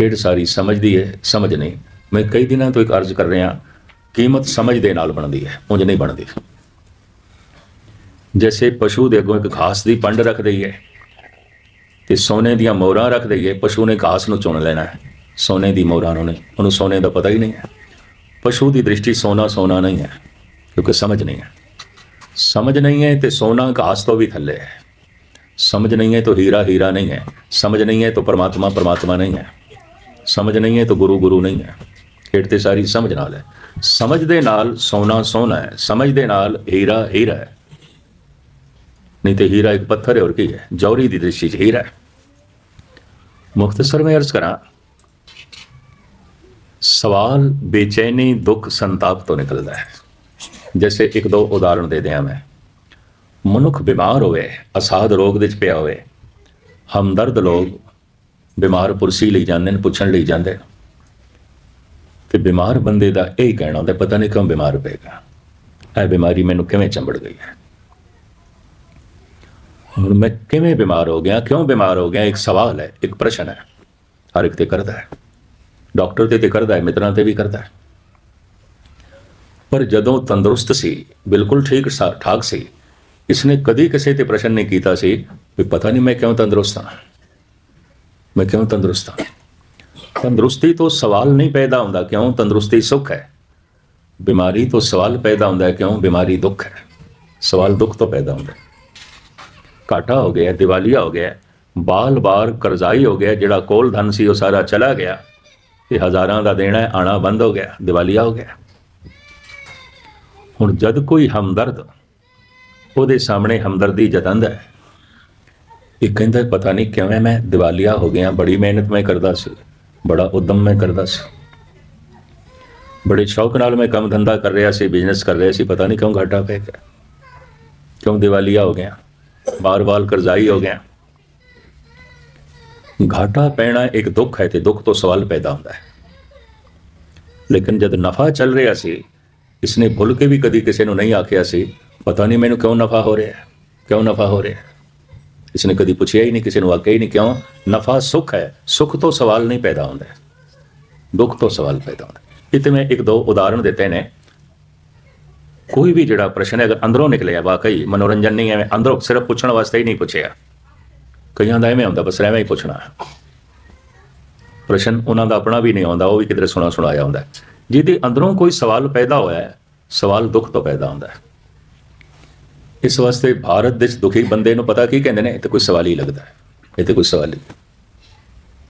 ਖੇਡ ਸਾਰੀ ਸਮਝਦੀ ਹੈ, ਸਮਝ ਨਹੀਂ। ਮੈਂ ਕਈ ਦਿਨਾਂ ਤੋਂ ਇੱਕ ਅਰਜ਼ ਕਰ ਰਿਹਾ, ਕੀਮਤ ਸਮਝ ਦੇ ਨਾਲ ਬਣਦੀ ਹੈ, ਉਂਝ ਨਹੀਂ ਬਣਦੀ। ਜੈਸੇ ਪਸ਼ੂ ਦੇ ਅੱਗੋਂ ਇੱਕ ਖਾਸ ਦੀ ਪੰਡ ਰੱਖ ਦਈ ਹੈ ਤੇ ਸੋਨੇ ਦੀਆਂ ਮੋਹਰਾਂ ਰੱਖ ਦਈਏ, ਪਸ਼ੂ ਨੇ ਘਾਸ ਨੂੰ ਚੁਣ ਲੈਣਾ ਹੈ। ਸੋਨੇ ਦੀ ਮੋਹਰਾਂ ਨੂੰ ਨਹੀਂ, ਉਹਨੂੰ ਸੋਨੇ ਦਾ ਪਤਾ ਹੀ ਨਹੀਂ ਹੈ। ਪਸ਼ੂ ਦੀ ਦ੍ਰਿਸ਼ਟੀ ਸੋਨਾ ਸੋਨਾ ਨਹੀਂ ਹੈ, ਕਿਉਂਕਿ ਸਮਝ ਨਹੀਂ ਹੈ। ਸਮਝ ਨਹੀਂ ਹੈ ਤੇ ਸੋਨਾ ਘਾਸ ਤੋਂ ਵੀ ਥੱਲੇ ਹੈ। ਸਮਝ ਨਹੀਂ ਹੈ ਤਾਂ ਹੀਰਾ ਹੀਰਾ ਨਹੀਂ ਹੈ। ਸਮਝ ਨਹੀਂ ਹੈ ਤਾਂ ਪਰਮਾਤਮਾ ਪਰਮਾਤਮਾ ਨਹੀਂ ਹੈ। ਸਮਝ ਨਹੀਂ ਹੈ ਤਾਂ ਗੁਰੂ ਗੁਰੂ ਨਹੀਂ ਹੈ। ਖੇਡ ਤੇ ਸਾਰੀ ਸਮਝ ਨਾਲ ਹੈ। ਸਮਝ ਦੇ ਨਾਲ ਸੋਨਾ ਸੋਨਾ ਹੈ। ਸਮਝ ਦੇ ਨਾਲ ਹੀਰਾ ਹੀਰਾ ਹੈ। ਨਹੀਂ ਤੇ ਹੀਰਾ ਇੱਕ ਪੱਥਰ ਹੈ, ਹੋਰ ਕੀ ਹੈ? ਜੌਹਰੀ ਦੀ ਦ੍ਰਿਸ਼ਟੀ 'ਚ ਹੀਰਾ ਹੈ। ਮੁਖਤਸਰ ਮੈਂ ਅਰਜ਼ ਕਰਾਂ, ਸਵਾਲ ਬੇਚੈਨੀ ਦੁੱਖ ਸੰਤਾਪ ਤੋਂ ਨਿਕਲਦਾ ਹੈ। ਜੈਸੇ ਇੱਕ ਦੋ ਉਦਾਹਰਣ ਦੇ ਦਿਆਂ ਮੈਂ। ਮਨੁੱਖ ਬਿਮਾਰ ਹੋਵੇ, ਅਸਾਧ ਰੋਗ ਦੇ ਵਿੱਚ ਪਿਆ ਹੋਵੇ, ਹਮਦਰਦ ਲੋਕ ਬਿਮਾਰ ਪੁਰਸੀ ਲਈ ਜਾਂਦੇ ਨੇ, ਪੁੱਛਣ ਲਈ ਜਾਂਦੇ ਨੇ। ਤੇ ਬਿਮਾਰ ਬੰਦੇ ਦਾ ਇਹ ਕਹਿਣਾ ਹੁੰਦਾ, ਪਤਾ ਨਹੀਂ ਕਿਉਂ ਬਿਮਾਰ ਪਏਗਾ ਇਹ ਬਿਮਾਰੀ ਮੈਨੂੰ ਕਿਵੇਂ ਚੰਬੜ ਗਈ ਹੈ? ਹੁਣ ਮੈਂ ਕਿਵੇਂ ਬਿਮਾਰ ਹੋ ਗਿਆ, ਕਿਉਂ ਬਿਮਾਰ ਹੋ ਗਿਆ, ਇੱਕ ਸਵਾਲ ਹੈ, ਇੱਕ ਪ੍ਰਸ਼ਨ ਹੈ। ਹਰ ਇੱਕ ਤੇ ਕਰਦਾ ਹੈ। ਡਾਕਟਰ ਤੇ ਤੇ ਕਰਦਾ ਹੈ, ਮਿੱਤਰਾਂ ਤੇ ਵੀ ਕਰਦਾ ਹੈ। ਪਰ ਜਦੋਂ ਤੰਦਰੁਸਤ ਸੀ, ਬਿਲਕੁਲ ਠੀਕ ਸਾ- ਠਾਕ ਸੀ, ਇਸਨੇ ਕਦੀ ਕਿਸੇ ਤੇ ਪ੍ਰਸ਼ਨ ਨਹੀਂ ਕੀਤਾ ਸੀ ਵੀ ਪਤਾ ਨਹੀਂ ਮੈਂ ਕਿਉਂ ਤੰਦਰੁਸਤ ਹਾਂ। ਮੈਂ ਕਿਉਂ ਤੰਦਰੁਸਤ ਹਾਂ। ਤੰਦਰੁਸਤੀ ਤੋਂ ਸਵਾਲ ਨਹੀਂ ਪੈਦਾ ਹੁੰਦਾ ਕਿਉਂ? ਤੰਦਰੁਸਤੀ ਸੁੱਖ ਹੈ। ਬਿਮਾਰੀ ਤੋਂ ਸਵਾਲ ਪੈਦਾ ਹੁੰਦਾ ਹੈ ਕਿਉਂ? ਬਿਮਾਰੀ ਦੁੱਖ ਹੈ। ਸਵਾਲ ਦੁੱਖ ਤੋਂ ਪੈਦਾ ਹੁੰਦਾ ਹੈ। ਘਾਟਾ ਹੋ ਗਿਆ ਦਿਵਾਲੀਆ ਹੋ ਗਿਆ ਬਾਲ-ਬਾਰ ਕਰਜ਼ਾਈ ਹੋ ਗਿਆ ਜਿਹੜਾ ਕੋਲ ਧਨ ਸੀ ਉਹ ਸਾਰਾ ਚਲਾ ਗਿਆ। ਇਹ ਹਜ਼ਾਰਾਂ ਦਾ ਦੇਣਾ ਹੈ, ਆਣਾ ਬੰਦ ਹੋ ਗਿਆ ਦਿਵਾਲੀਆ ਹੋ ਗਿਆ। ਹੁਣ ਜਦ ਕੋਈ ਹਮਦਰਦ ਉਹਦੇ ਸਾਹਮਣੇ ਹਮਦਰਦੀ ਜਤੰਦਾ ਹੈ ਇਹ ਕਹਿੰਦਾ ਪਤਾ ਨਹੀਂ ਕਿਵੇਂ ਮੈਂ ਦਿਵਾਲੀਆ ਹੋ ਗਿਆ, ਬੜੀ ਮਿਹਨਤ ਮੈਂ ਕਰਦਾ ਸੀ, ਬੜਾ ਉਦਮ ਮੈਂ ਕਰਦਾ ਸੀ। ਬੜੇ ਸ਼ੌਕ ਨਾਲ ਮੈਂ ਕੰਮ ਧੰਦਾ ਕਰ ਰਿਹਾ ਸੀ ਬਿਜ਼ਨਸ ਕਰ ਰਿਹਾ ਸੀ, ਪਤਾ ਨਹੀਂ ਕਿਉਂ ਘਾਟਾ ਪੈ ਗਿਆ। ਕਿਉਂ ਦਿਵਾਲੀਆ ਹੋ ਗਿਆ ਬਾਰ-ਬਾਰ ਕਰਜ਼ਾਈ ਹੋ ਗਿਆ। ਘਾਟਾ ਪੈਣਾ ਇੱਕ ਦੁੱਖ ਹੈ ਤੇ ਦੁੱਖ ਤੋਂ ਸਵਾਲ ਪੈਦਾ ਹੁੰਦਾ ਹੈ। ਲੇਕਿਨ ਜਦ ਨਫਾ ਚੱਲ ਰਿਹਾ ਸੀ, ਇਸਨੇ ਭੁੱਲ ਕੇ ਵੀ ਕਦੀ ਕਿਸੇ ਨੂੰ ਨਹੀਂ ਆਖਿਆ ਸੀ, ਪਤਾ ਨਹੀਂ ਮੈਨੂੰ ਕਿਉਂ ਨਫਾ ਹੋ ਰਿਹਾ ਹੈ, ਕਿਉਂ ਨਫਾ ਹੋ ਰਿਹਾ ਕਿਸੇ ਨੇ ਕਦੀ ਪੁੱਛਿਆ ਹੀ ਨਹੀਂ, ਕਿਸੇ ਨੂੰ ਆਖਿਆ ਹੀ ਨਹੀਂ, ਕਿਉਂ? ਨਫਾ ਸੁੱਖ ਹੈ। ਸੁੱਖ ਤੋਂ ਸਵਾਲ ਨਹੀਂ ਪੈਦਾ ਹੁੰਦਾ। ਦੁੱਖ ਤੋਂ ਸਵਾਲ ਪੈਦਾ ਹੁੰਦਾ। ਹੈ। ਇੱਥੇ ਮੈਂ ਇੱਕ ਦੋ ਉਦਾਹਰਣ ਦਿੱਤੇ ਨੇ। ਕੋਈ ਵੀ ਜਿਹੜਾ ਪ੍ਰਸ਼ਨ ਹੈ, ਅਗਰ ਅੰਦਰੋਂ ਨਿਕਲਿਆ, ਵਾਕਈ ਮਨੋਰੰਜਨ ਨਹੀਂ ਐਵੇਂ, ਅੰਦਰੋਂ ਸਿਰਫ ਪੁੱਛਣ ਵਾਸਤੇ ਹੀ ਨਹੀਂ ਪੁੱਛਿਆ। ਕਈਆਂ ਦਾ ਐਵੇਂ ਹੁੰਦਾ, ਬਸ ਐਵੇਂ ਹੀ ਪੁੱਛਣਾ। ਪ੍ਰਸ਼ਨ ਉਹਨਾਂ ਦਾ ਆਪਣਾ ਵੀ ਨਹੀਂ ਆਉਂਦਾ, ਉਹ ਵੀ ਕਿਧਰੇ ਸੁਣਾ ਸੁਣਾਇਆ ਹੁੰਦਾ। ਜਿਹਦੇ ਅੰਦਰੋਂ ਕੋਈ ਸਵਾਲ ਪੈਦਾ ਹੋਇਆ, ਸਵਾਲ ਦੁੱਖ ਤੋਂ ਪੈਦਾ ਹੁੰਦਾ। ਹੈ ਇਸ ਵਾਸਤੇ ਭਾਰਤ ਦੇ ਦੁਖੀ ਬੰਦੇ ਨੂੰ ਪਤਾ ਕੀ ਕਹਿੰਦੇ ਨੇ? ਇਹ ਤਾਂ ਕੋਈ ਸਵਾਲ ਹੀ ਲੱਗਦਾ ਹੈ। ਇਹ ਤਾਂ ਕੋਈ ਸਵਾਲ ਹੀ